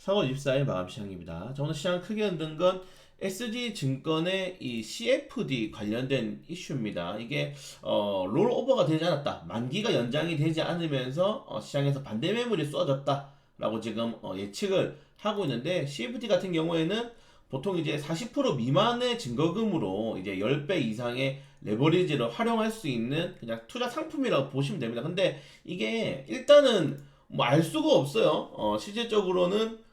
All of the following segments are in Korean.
4월 24일 마감 시장입니다. 자, 오늘 시장 크게 흔든 건 SG 증권의 이 CFD 관련된 이슈입니다. 이게 어, 롤오버가 되지 않았다. 만기가 연장이 되지 않으면서 어, 시장에서 반대 매물이 쏟아졌다라고 지금 어, 예측을 하고 있는데 CFD 같은 경우에는 보통 이제 40% 미만의 증거금으로 이제 10배 이상의 레버리지를 활용할 수 있는 그냥 투자 상품이라고 보시면 됩니다. 근데 이게 일단은 뭐 알 수가 없어요. 어, 실질적으로는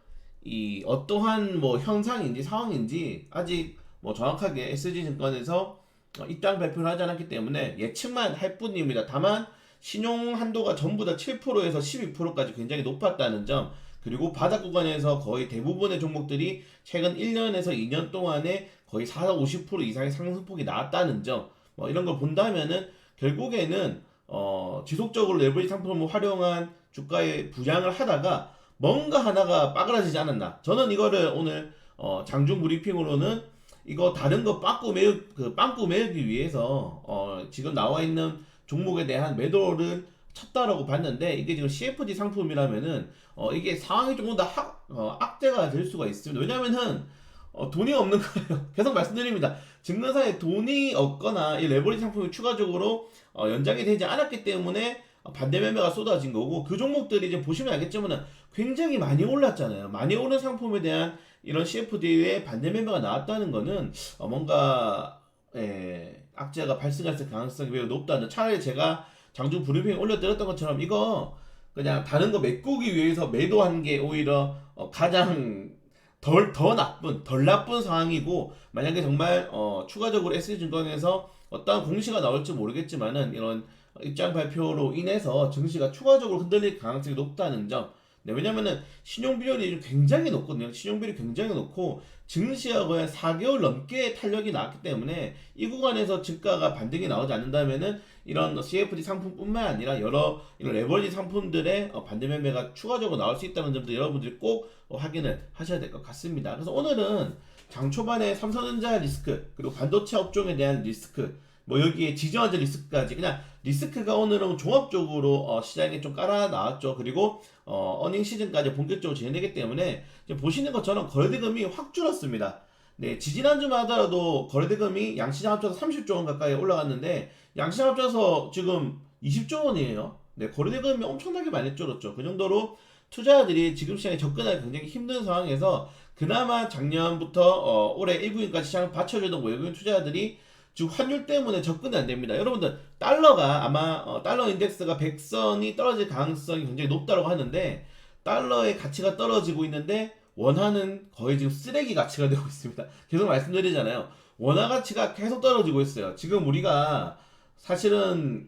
이 어떠한 뭐 현상인지 상황인지 아직 뭐 정확하게 SG증권에서 어, 입당 발표를 하지 않았기 때문에 예측만 할 뿐입니다. 다만 신용 한도가 전부 다 7%에서 12%까지 굉장히 높았다는 점 그리고 바닥 구간에서 거의 대부분의 종목들이 최근 1년에서 2년 동안에 거의 4, 50% 이상의 상승폭이 나왔다는 점, 뭐 이런 걸 본다면은 결국에는 어, 지속적으로 레버리지 상품을 활용한 주가의 부양을 하다가 뭔가 하나가 빠그라지지 않았나. 저는 이거를 오늘 어, 장중 브리핑으로는 이거 다른 거 빵꾸 매우 그 빵꾸 매우기 위해서 어, 지금 나와 있는 종목에 대한 매도를 쳤다라고 봤는데 이게 지금 CFD 상품이라면은 어, 이게 상황이 조금 더 학, 어, 악재가 될 수가 있습니다. 왜냐면은 어, 돈이 없는 거예요. 계속 말씀드립니다. 증권사에 돈이 없거나 이 레버리지 상품이 추가적으로 어, 연장이 되지 않았기 때문에 반대 매매가 쏟아진 거고 그 종목들이 이제 보시면 알겠지만 굉장히 많이 올랐잖아요. 많이 오른 상품에 대한 이런 CFD의 반대 매매가 나왔다는 거는 어, 뭔가 예, 악재가 발생할 가능성이 매우 높다는 차라리 제가 장중 브리핑 올려드렸던 것처럼 이거 그냥 다른 거 메꾸기 위해서 매도한 게 오히려 어, 가장 덜, 더 나쁜, 덜 나쁜 상황이고, 만약에 정말, 어, 추가적으로 S증권에서 어떠한 공시가 나올지 모르겠지만은, 이런 입장 발표로 인해서 증시가 추가적으로 흔들릴 가능성이 높다는 점. 네, 왜냐면은 신용 비율이 굉장히 높거든요. 신용 비율이 굉장히 높고 증시하고 한 4개월 넘게 탄력이 나왔기 때문에 이 구간에서 증가가 반등이 나오지 않는다면은 이런 CFD 상품뿐만 아니라 여러 이런 레버리지 상품들의 어, 반대 매매가 추가적으로 나올 수 있다는 점도 여러분들이 꼭 어, 확인을 하셔야 될 것 같습니다. 그래서 오늘은 장 초반에 삼성전자 리스크 그리고 반도체 업종에 대한 리스크 뭐 여기에 지정화제 리스크까지 그냥 리스크가 오늘은 종합적으로 어, 시장에 좀 깔아 나왔죠. 그리고 어, 어닝 시즌까지 본격적으로 진행되기 때문에 보시는 것처럼 거래대금이 확 줄었습니다. 네, 지지난주만 하더라도 거래대금이 양시장 합쳐서 30조 원 가까이 올라갔는데 양시장 합쳐서 지금 20조 원이에요. 네, 거래대금이 엄청나게 많이 줄었죠. 그 정도로 투자자들이 지금 시장에 접근하기 굉장히 힘든 상황에서 그나마 작년부터 어, 올해 1구인까지 시장을 받쳐주던 외국인 투자자들이 지금 환율 때문에 접근이 안 됩니다. 여러분들 달러가 아마 어, 달러 인덱스가 100선이 떨어질 가능성이 굉장히 높다고 하는데 달러의 가치가 떨어지고 있는데 원화는 거의 지금 쓰레기 가치가 되고 있습니다. 계속 말씀드리잖아요. 원화 가치가 계속 떨어지고 있어요. 지금 우리가 사실은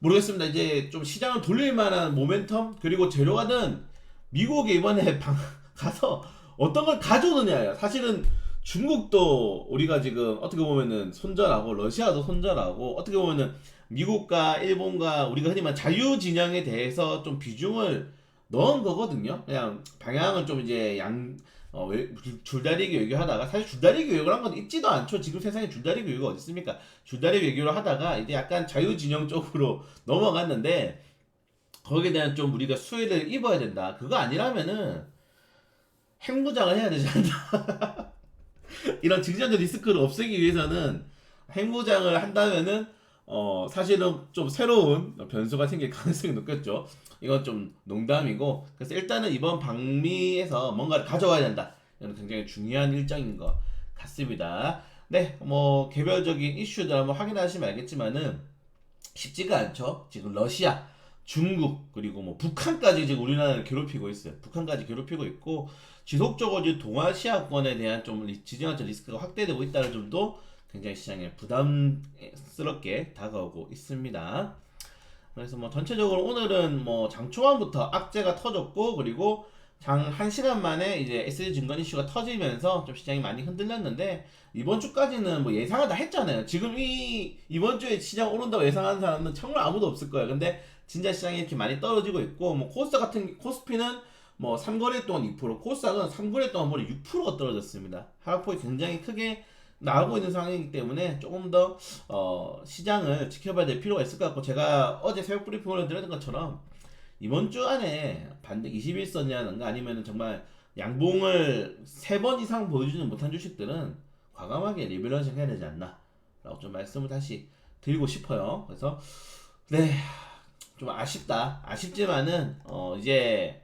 모르겠습니다. 이제 좀 시장을 돌릴 만한 모멘텀 그리고 재료가는 미국에 이번에 방, 가서 어떤 걸 가져오느냐예요. 사실은 중국도 우리가 지금 어떻게 보면은 손절하고 러시아도 손절하고 어떻게 보면은 미국과 일본과 우리가 흔히 말 자유 진영에 대해서 좀 비중을 넣은 거거든요. 그냥 방향은 좀 이제 양 어, 줄다리 교육을 하다가 사실 줄다리 교육을 한건 있지도 않죠. 지금 세상에 줄다리 교육이 어디 있습니까? 줄다리 교육을 하다가 이제 약간 자유 진영 쪽으로 넘어갔는데 거기에 대한 좀 우리가 수혜를 입어야 된다. 그거 아니라면은 핵무장을 해야 되지 않나. 이런 증시적 리스크를 없애기 위해서는 핵무장을 한다면은 어 사실은 좀 새로운 변수가 생길 가능성이 높겠죠. 이건 좀 농담이고 그래서 일단은 이번 방미에서 뭔가를 가져와야 된다. 이건 굉장히 중요한 일정인 것 같습니다. 네, 뭐 개별적인 이슈들 한번 확인하시면 알겠지만은 쉽지가 않죠. 지금 러시아, 중국 그리고 뭐 북한까지 지금 우리나라를 괴롭히고 있어요. 북한까지 괴롭히고 있고 지속적으로 이제 동아시아권에 대한 좀 지정학적 리스크가 확대되고 있다는 점도 굉장히 시장에 부담스럽게 다가오고 있습니다. 그래서 뭐 전체적으로 오늘은 뭐 장초반부터 악재가 터졌고 그리고 장 1시간 만에 이제 SD 증권 이슈가 터지면서 좀 시장이 많이 흔들렸는데 이번 주까지는 뭐 예상을 다 했잖아요. 지금 이 이번 주에 시장 오른다고 예상하는 사람은 정말 아무도 없을 거예요. 근데 진짜 시장이 이렇게 많이 떨어지고 있고 뭐 코스닥 같은 코스피는 뭐 3거래 동안 2%, 코스닥은 3거래 동안 무려 6%가 떨어졌습니다. 하락폭이 굉장히 크게 나오고 있는 상황이기 때문에 조금 더 어, 시장을 지켜봐야 될 필요가 있을 것 같고 제가 어제 새벽 브리핑을 드렸던 것처럼 이번 주 안에 반등 21선이라든가 아니면 정말 양봉을 세 번 이상 보여주지 못한 주식들은 과감하게 리밸런싱 해야 되지 않나 라고 좀 말씀을 다시 드리고 싶어요. 그래서 네. 좀 아쉽다. 아쉽지만은 어 이제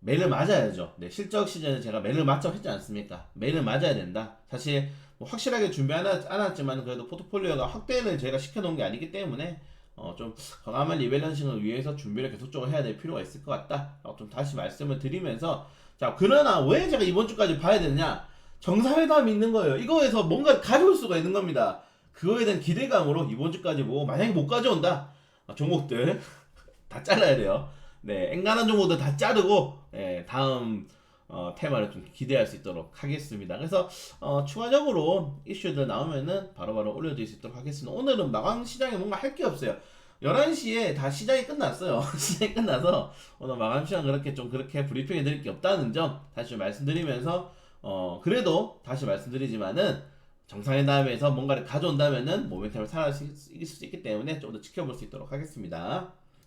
매를 맞아야죠. 네, 실적 시즌에 제가 매를 맞자고 했지 않습니까? 매를 맞아야 된다. 사실 뭐 확실하게 준비 안 않았지만 그래도 포트폴리오가 확대를 제가 시켜놓은 게 아니기 때문에 어 좀 과감한 리밸런싱을 위해서 준비를 계속적으로 해야 될 필요가 있을 것 같다. 어, 좀 다시 말씀을 드리면서 자 그러나 왜 제가 이번 주까지 봐야 되느냐? 정상회담이 있는 거예요. 이거에서 뭔가 가져올 수가 있는 겁니다. 그거에 대한 기대감으로 이번 주까지 보고 만약에 못 가져온다 어, 종목들 다 잘라야 돼요. 네, 앵간한 종목들 다 자르고 예, 다음 어, 테마를 좀 기대할 수 있도록 하겠습니다. 그래서 어, 추가적으로 이슈들 나오면은 바로 바로 올려드릴 수 있도록 하겠습니다. 오늘은 마감 시장에 뭔가 할 게 없어요. 11시에 다 시장이 끝났어요. 시장이 끝나서 오늘 마감 시장 그렇게 좀 그렇게 브리핑해 드릴 게 없다는 점 다시 좀 말씀드리면서 어, 그래도 다시 말씀드리지만은 정상회담에서 뭔가를 가져온다면은 모멘텀을 있- 수 있기 때문에 좀 더 지켜볼 수 있도록 하겠습니다.